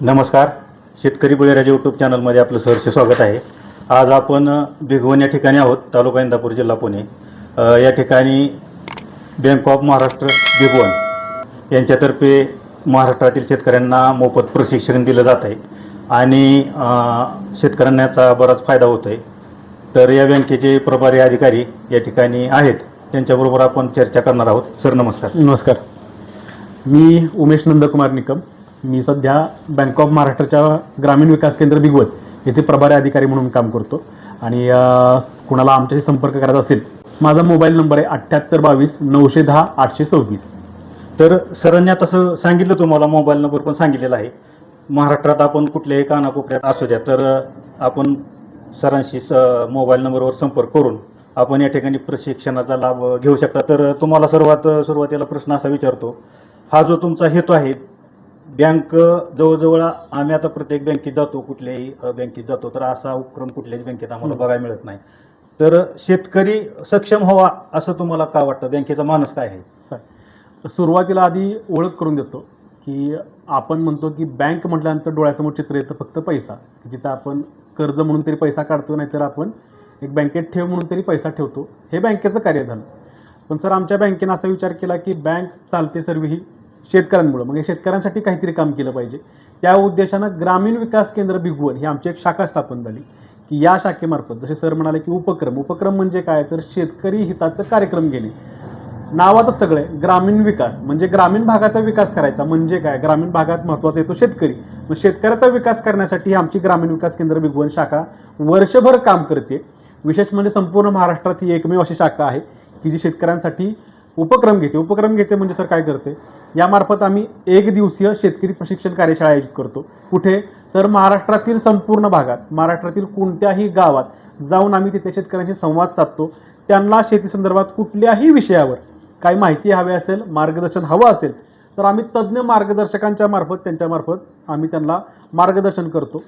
नमस्कार. शेतकरी बळीराजा यूट्यूब चॅनलमध्ये आपलं सहर्ष स्वागत आहे. आज आपण बिघवन भिगवण या ठिकाणी आहोत तालुका इंदापूर जिल्हा पुणे. या ठिकाणी बँक ऑफ महाराष्ट्र भिगवण यांच्यातर्फे महाराष्ट्रातील शेतकऱ्यांना मोफत प्रशिक्षण दिलं जात आहे. आणि शेतकऱ्यांचा शेतकऱ्यांना याचा बराच फायदा होतो आहे तर या बँकेचे प्रभारी अधिकारी या ठिकाणी आहेत. त्यांच्याबरोबर आपण चर्चा करणार आहोत. सर नमस्कार. नमस्कार. मी उमेश नंदकुमार निकम मी सध्या बँक ऑफ महाराष्ट्राच्या ग्रामीण विकास केंद्र भिगवत येथे प्रभारी अधिकारी म्हणून काम करतो. आणि कुणाला आमच्याशी संपर्क करायचा असेल माझा मोबाईल नंबर आहे अठ्ठ्याहत्तर बावीस नऊशे दहा आठशे सव्वीस. तर सरांनी आता असं सांगितलं तुम्हाला मोबाईल नंबर पण सांगितलेला आहे. महाराष्ट्रात आपण कुठल्याही कानाकोपऱ्यात असू द्या तर आपण सरांशी स मोबाईल नंबरवर संपर्क करून आपण या ठिकाणी प्रशिक्षणाचा लाभ घेऊ शकता. तर तुम्हाला सर्वात सुरुवातीला प्रश्न असा विचारतो हा जो तुमचा हेतू आहे बँक जवळजवळ आम्ही आता प्रत्येक बँकेत जातो कुठल्याही बँकेत जातो तर असा उपक्रम कुठल्याच बँकेत आम्हाला. बघायला मिळत नाही. तर शेतकरी सक्षम व्हावा असं तुम्हाला का वाटतं? बँकेचा मानस काय आहे? सुरुवातीला आधी ओळख करून देतो की आपण म्हणतो की बँक म्हटल्यानंतर डोळ्यासमोर चित्र येतं फक्त पैसा. जिथं आपण कर्ज म्हणून तरी पैसा काढतो नाहीतर आपण एक बँकेत ठेव म्हणून तरी पैसा ठेवतो. हे बँकेचं कार्य झालं. पण सर आमच्या बँकेनं असा विचार केला की बँक चालते सर्व ही. शेतकऱ्यांमुळं. म्हणजे शेतकऱ्यांसाठी काहीतरी काम केलं पाहिजे. त्या उद्देशानं ग्रामीण विकास केंद्र भिगवण ही आमची एक शाखा स्थापन झाली. की या शाखेमार्फत जसे सर म्हणाले की उपक्रम उपक्रम म्हणजे काय? तर शेतकरी हिताचं कार्यक्रम घेणे. नावातच सगळं ग्रामीण विकास. म्हणजे ग्रामीण भागाचा विकास करायचा म्हणजे काय? ग्रामीण भागात महत्त्वाचा येतो शेतकरी. मग शेतकऱ्याचा विकास करण्यासाठी ही आमची ग्रामीण विकास केंद्र भिगवण शाखा वर्षभर काम करते. विशेष म्हणजे संपूर्ण महाराष्ट्रात ही एकमेव अशी शाखा आहे की जी शेतकऱ्यांसाठी उपक्रम घेते. उपक्रम घेते म्हणजे सर काय करते? यामार्फत आम्ही एक दिवसीय शेतकरी प्रशिक्षण कार्यशाळा आयोजित करतो. कुठे? तर महाराष्ट्रातील संपूर्ण भागात महाराष्ट्रातील कोणत्याही गावात जाऊन आम्ही तिथे शेतकऱ्यांशी संवाद साधतो. त्यांना शेती संदर्भात कुठल्याही विषयावर काही माहिती हवी असेल मार्गदर्शन हवं असेल तर आम्ही तज्ज्ञ मार्गदर्शकांच्या मार्फत त्यांच्यामार्फत आम्ही त्यांना मार्गदर्शन करतो.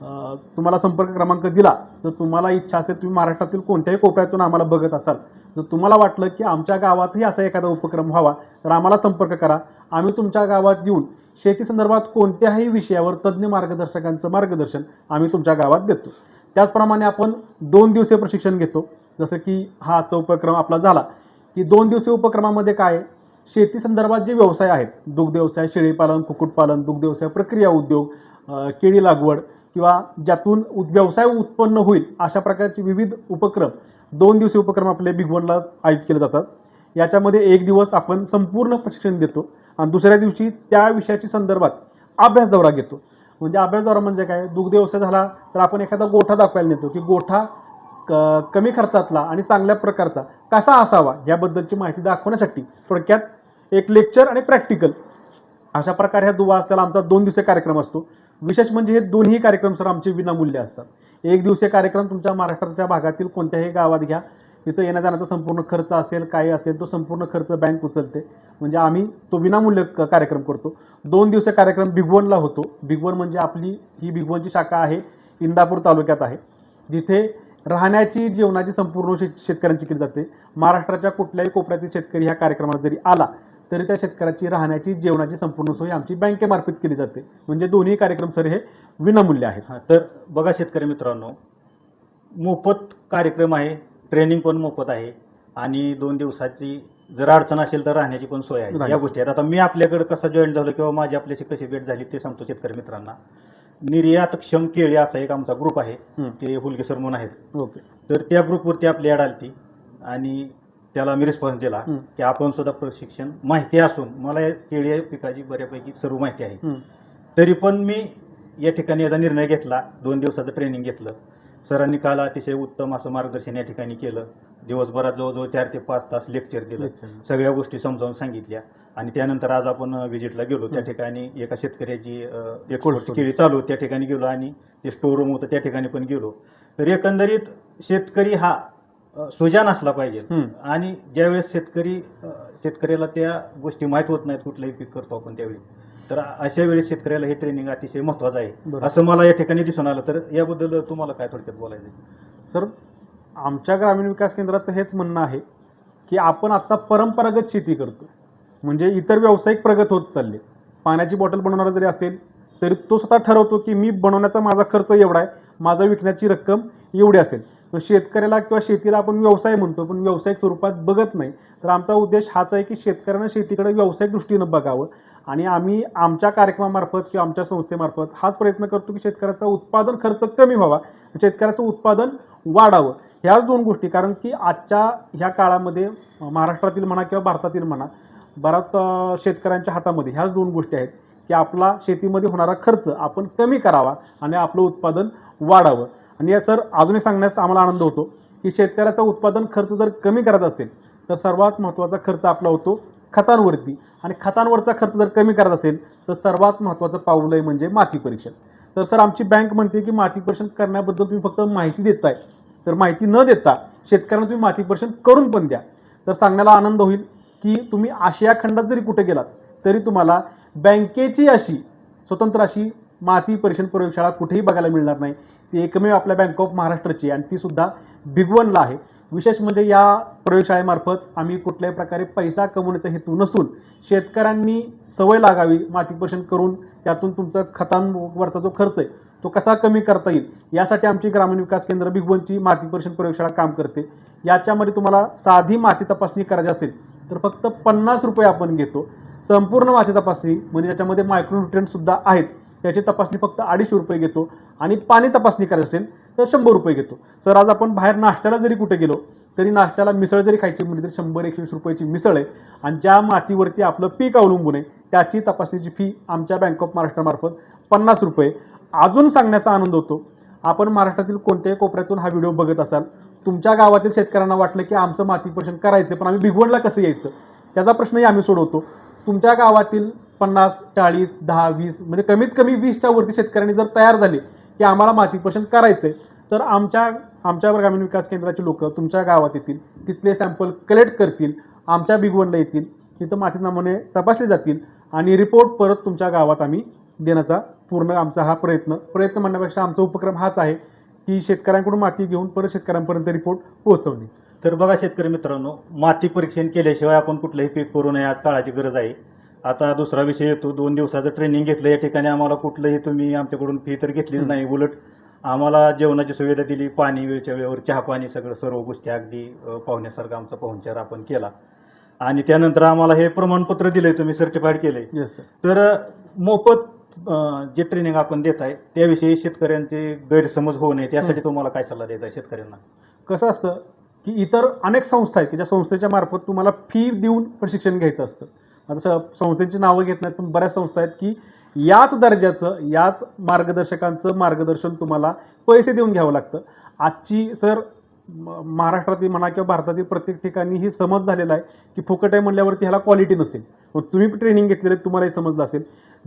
तुम्हाला संपर्क क्रमांक दिला तर तुम्हाला इच्छा असेल तुम्ही महाराष्ट्रातील कोणत्याही कोपऱ्यातून आम्हाला बघत असाल. जर तुम्हाला वाटलं की आमच्या गावातही असा एखादा उपक्रम व्हावा तर आम्हाला संपर्क करा. आम्ही तुमच्या गावात येऊन शेती संदर्भात कोणत्याही विषयावर तज्ज्ञ मार्गदर्शकांचं मार्गदर्शन आम्ही तुमच्या गावात देतो. त्याचप्रमाणे आपण दोन दिवसीय प्रशिक्षण घेतो. जसं की हा आजचा उपक्रम आपला झाला की दोन दिवसीय उपक्रमामध्ये काय शेती संदर्भात जे व्यवसाय आहेत दुग्ध व्यवसाय शेळीपालन कुक्कुटपालन दुग्ध व्यवसाय प्रक्रिया उद्योग केळी लागवड किंवा ज्यातून व्यवसाय उत्पन्न होईल अशा प्रकारचे विविध उपक्रम दोन दिवसीय उपक्रम आपले बिगवनला आयोजित केले जातात. याच्यामध्ये एक दिवस आपण संपूर्ण प्रशिक्षण देतो आणि दुसऱ्या दिवशी त्या विषयाची संदर्भात अभ्यास दौरा घेतो. म्हणजे अभ्यास दौरा म्हणजे काय? दुग्ध व्यवसाय झाला तर आपण एखादा गोठा दाखवायला नेतो की गोठा क- कमी खर्चातला आणि चांगल्या प्रकारचा कसा असावा याबद्दलची माहिती दाखवण्यासाठी थोडक्यात एक लेक्चर आणि प्रॅक्टिकल अशा प्रकारे ह्या दुवा असताना आमचा दोन दिवसीय कार्यक्रम असतो. विशेष म्हणजे हे दोन्ही कार्यक्रम सर आमचे विनामूल्य असतात. एक दिवसीय कार्यक्रम तुमच्या महाराष्ट्राच्या भागातील कोणत्याही गावात घ्या. तिथं येण्या जाण्याचा संपूर्ण खर्च असेल काय असेल तो संपूर्ण खर्च बँक उचलते. म्हणजे आम्ही तो विनामूल्य क- कार्यक्रम करतो. दोन दिवसीय कार्यक्रम भिगवणला होतो. भिगवण म्हणजे आपली ही भिगवणची शाखा आहे इंदापूर तालुक्यात आहे. जिथे राहण्याची जेवणाची संपूर्ण शे शेतकऱ्यांची केली जाते. महाराष्ट्राच्या कुठल्याही कोपऱ्यातील शेतकरी ह्या कार्यक्रमात जरी आला तरी त्या शेतकऱ्याची राहण्याची जेवणाची संपूर्ण सोय आमची बँकेमार्फत केली जाते. म्हणजे दोन्ही कार्यक्रम सर हे विनामूल्य आहेत. हा, तर बघा शेतकरी मित्रांनो मोफत कार्यक्रम आहे ट्रेनिंग पण मोफत आहे आणि दोन दिवसाची जर अडचण असेल तर राहण्याची पण सोय आहे. या. गोष्टी आहेत. आता मी आपल्याकडे कसं जॉईन झालो किंवा माझी आपल्याशी कशी भेट झाली ते सांगतो शेतकरी मित्रांना. निर्यात क्षम केळी असा एक आमचा ग्रुप आहे. ते हुलगे सर म्हणून आहेत. ओके. तर त्या ग्रुपवरती आपली ॲड आली आणि त्याला मी रिस्पॉन्स दिला. की आपण सुद्धा प्रशिक्षण माहिती असून मला या केळी पिकाची बऱ्यापैकी सर्व माहिती आहे. तरी पण मी या ठिकाणी याचा निर्णय घेतला दोन दिवसाचं ट्रेनिंग घेतलं सरांनी काल अतिशय उत्तम असं मार्गदर्शन या ठिकाणी केलं दिवसभरात जवळजवळ चार ते पाच तास लेक्चर दिलं. सगळ्या गोष्टी समजावून सांगितल्या आणि त्यानंतर आज आपण व्हिजिटला गेलो त्या. ठिकाणी एका शेतकऱ्याची एक. केळी चालू त्या ठिकाणी गेलो आणि ते स्टोर रूम होतं त्या ठिकाणी पण गेलो तर एकंदरीत शेतकरी हा सुजान असला पाहिजे. आणि ज्यावेळेस शेतकरी शेतकऱ्याला त्या गोष्टी माहीत होत नाहीत कुठलंही पीक करतो आपण त्यावेळी तर अशा वेळेस शेतकऱ्याला हे ट्रेनिंग अतिशय महत्वाचं आहे. असं मला या ठिकाणी दिसून आलं तर याबद्दल तुम्हाला काय थोडक्यात बोलायचं? सर आमच्या ग्रामीण विकास केंद्राचं हेच म्हणणं आहे की आपण आता परंपरागत शेती करतो म्हणजे इतर व्यावसायिक प्रगत होत चालले पाण्याची बॉटल बनवणारा जरी असेल तरी तो स्वतः ठरवतो की मी बनवण्याचा माझा खर्च एवढा आहे माझा विकण्याची रक्कम एवढी असेल मग शेतकऱ्याला किंवा शेतीला आपण व्यवसाय म्हणतो पण व्यावसायिक स्वरूपात बघत नाही. तर आमचा उद्देश हाच आहे की शेतकऱ्यांना शेतीकडे व्यावसायिक दृष्टीनं बघावं. आणि आम्ही आमच्या कार्यक्रमामार्फत किंवा आमच्या संस्थेमार्फत हाच प्रयत्न करतो की शेतकऱ्याचा उत्पादन खर्च कमी व्हावा शेतकऱ्याचं उत्पादन वाढावं. ह्याच दोन गोष्टी. कारण की आजच्या ह्या काळामध्ये महाराष्ट्रातील म्हणा किंवा भारतातील म्हणा बऱ्याच शेतकऱ्यांच्या हातामध्ये ह्याच दोन गोष्टी आहेत की आपला शेतीमध्ये होणारा खर्च आपण कमी करावा आणि आपलं उत्पादन वाढावं. आणि या सर अजून एक सांगण्यास आम्हाला आनंद होतो की शेतकऱ्याचा उत्पादन खर्च जर कमी करायचा असेल तर सर्वात महत्त्वाचा खर्च आपला होतो खतांवरती. आणि खतांवरचा खर्च जर कमी करत असेल तर सर्वात महत्त्वाचं पाऊल आहे म्हणजे माती परीक्षण. तर सर आमची बँक म्हणते की माती परीक्षण करण्याबद्दल तुम्ही फक्त माहिती देताय. तर माहिती न देता शेतकऱ्यांना तुम्ही माती परीक्षण करून पण द्या. तर सांगण्याला आनंद होईल की तुम्ही आशिया खंडात जरी कुठे गेलात तरी तुम्हाला बँकेची अशी स्वतंत्र अशी माती परीक्षण प्रयोगशाळा कुठेही बघायला मिळणार नाही. ती एकमेव आपल्या बँक ऑफ महाराष्ट्राची आणि ती सुद्धा भिगवणला आहे. विशेष म्हणजे या प्रयोगशाळेमार्फत आम्ही कुठल्याही प्रकारे पैसा कमवण्याचा हेतू नसून शेतकऱ्यांनी सवय लागावी माती पोषण करून त्यातून तुमचा खतांवरचा जो खर्च आहे तो कसा कमी करता येईल? यासाठी आमची ग्रामीण विकास केंद्र भिगवणची माती परीक्षण प्रयोगशाळा काम करते. याच्यामध्ये तुम्हाला साधी माती तपासणी करायची असेल तर फक्त पन्नास रुपये आपण घेतो. संपूर्ण माती तपासणी म्हणजे ज्याच्यामध्ये मायक्रोन्युट्रियंट सुद्धा आहेत त्याची तपासणी फक्त अडीचशे रुपये घेतो. आणि पाणी तपासणी करायची असेल तर शंभर रुपये घेतो. सर आज आपण बाहेर नाश्त्याला जरी कुठे गेलो तरी नाश्त्याला मिसळ जरी खायची म्हणजे तरी शंभर एकशे वीस रुपयाची मिसळ आहे. आणि ज्या मातीवरती आपलं पीक अवलंबून आहे त्याची तपासणीची फी आमच्या बँक ऑफ महाराष्ट्रामार्फत पन्नास रुपये. अजून सांगण्याचा आनंद होतो आपण महाराष्ट्रातील कोणत्याही कोपऱ्यातून हा व्हिडिओ बघत असाल तुमच्या गावातील शेतकऱ्यांना वाटलं की आमचं माती परीक्षण करायचं पण आम्ही भिगवणला कसं यायचं? त्याचा प्रश्नही आम्ही सोडवतो. तुमच्या गावातील पन्नास चाळीस दहा वीस म्हणजे कमीत कमी वीसच्या वरती शेतकऱ्यांनी जर तयार झाले की आम्हाला माती परीक्षण करायचं आहे तर आमच्या आमच्या ग्रामीण विकास केंद्राचे लोक तुमच्या गावात येतील तिथले सॅम्पल कलेक्ट करतील आमच्या बिगवणला येतील तिथं माती नमुने तपासले जातील आणि रिपोर्ट परत तुमच्या गावात आम्ही देण्याचा पूर्ण आमचा हा प्रयत्न प्रयत्न म्हणण्यापेक्षा आमचा उपक्रम हाच आहे की शेतकऱ्यांकडून माती घेऊन परत शेतकऱ्यांपर्यंत रिपोर्ट पोहोचवणे. तर बघा शेतकरी मित्रांनो माती परीक्षण केल्याशिवाय आपण कुठलंही पीक करू नये आज काळाची गरज आहे. आता दुसरा विषय येतो दोन दिवसाचं ट्रेनिंग घेतलं या ठिकाणी आम्हाला कुठलंही तुम्ही आमच्याकडून फी तर घेतलीच. नाही. उलट आम्हाला जेवणाची सुविधा दिली पाणी वेळच्या वेळेवर चहा पाणी सगळं सर्व गोष्टी अगदी पाहुण्यासारखा आमचा पाहुणचार आपण केला. आणि त्यानंतर आम्हाला हे प्रमाणपत्र दिलंय तुम्ही सर्टिफाईड केलंय. येस सर तर मोफत जे ट्रेनिंग आपण देत आहे त्याविषयी शेतकऱ्यांचे गैरसमज होऊ नये त्यासाठी. तुम्हाला काय सल्ला द्यायचा आहे शेतकऱ्यांना? कसं असतं की इतर अनेक संस्था आहेत की ज्या संस्थेच्या मार्फत तुम्हाला फी देऊन प्रशिक्षण घ्यायचं असतं. आता संस्थेची नावं घेत नाहीत पण बऱ्याच संस्था आहेत की याच दर्जाचं याच मार्गदर्शकांचं मार्गदर्शन तुम्हाला पैसे देऊन घ्यावं लागतं. आजची सर म- महाराष्ट्रातील म्हणा किंवा भारतातील प्रत्येक ठिकाणी ही समज झालेला आहे की फुकट आहे म्हणल्यावरती ह्याला क्वालिटी नसेल. मग तुम्ही ट्रेनिंग घेतलेले तुम्हालाही समजलं असेल.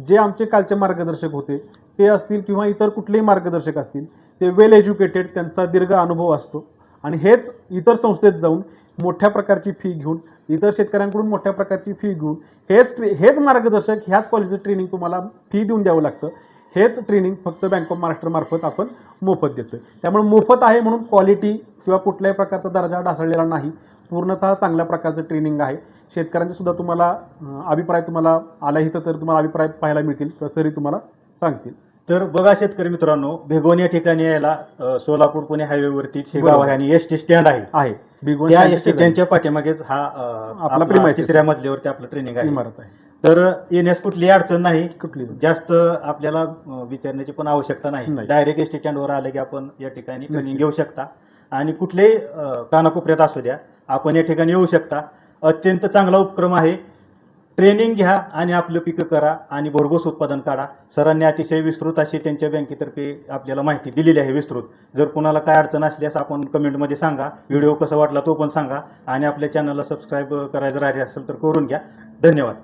जे आमचे कालचे मार्गदर्शक होते ते असतील किंवा इतर कुठलेही मार्गदर्शक असतील ते वेल एज्युकेटेड त्यांचा दीर्घ अनुभव असतो. आणि हेच इतर संस्थेत जाऊन मोठ्या प्रकारची फी घेऊन इतर शेतकऱ्यांकडून मोठ्या प्रकारची फी घेऊन हेच ट्रे हेच मार्गदर्शक ह्याच कॉलेजचं ट्रेनिंग तुम्हाला फी देऊन द्यावं लागतं. हेच ट्रेनिंग फक्त बँक ऑफ महाराष्ट्रमार्फत आपण मोफत देतोय. त्यामुळे मोफत आहे म्हणून क्वालिटी किंवा कुठल्याही प्रकारचा दर्जा ढासळलेला नाही. पूर्णतः चांगल्या प्रकारचं ट्रेनिंग आहे. शेतकऱ्यांचे सुद्धा तुम्हाला अभिप्राय तुम्हाला आला इथं तर तुम्हाला अभिप्राय पाहायला मिळतील किंवा तरी तुम्हाला सांगतील. तर बघा शेतकरी मित्रांनो भेगोन या ठिकाणी यायला अ, सोलापूर पुणे हायवेवरती हे गाव बरोबर. आहे आणि एस टी स्टँड आहे. आहे. बिगवन त्या स्टँडच्या एस टी शेजारी स्टँडच्या पाठीमागेच हा अ, आपला premises. तिसऱ्या मजल्यावरती आपलं ट्रेनिंग आहे. इमारत आहे. तर येण्यास कुठलीही अडचण नाही. कुठली? जास्त आपल्याला अ, विचारण्याची पण आवश्यकता नाही. नाही. डायरेक्ट एस टी स्टँडवर आलं की आपण या ठिकाणी ट्रेनिंग नक्कीच. घेऊ शकता. आणि कुठल्याही अ, कानाकोपऱ्यात असू द्या आपण या ठिकाणी येऊ शकता. अत्यंत चांगला उपक्रम आहे. ट्रेनिंग घ्या आणि आपलं पिकं करा आणि भरघोस उत्पादन काढा. सरांनी अतिशय विस्तृत अशी त्यांच्या बँकेतर्फे आपल्याला माहिती दिलेली आहे विस्तृत. जर कोणाला काय अडचण असल्यास आपण कमेंटमध्ये सांगा. व्हिडिओ कसा वाटला तो पण सांगा. आणि आपल्या चॅनलला सबस्क्राईब करायचं राहिले असेल तर करून घ्या. धन्यवाद.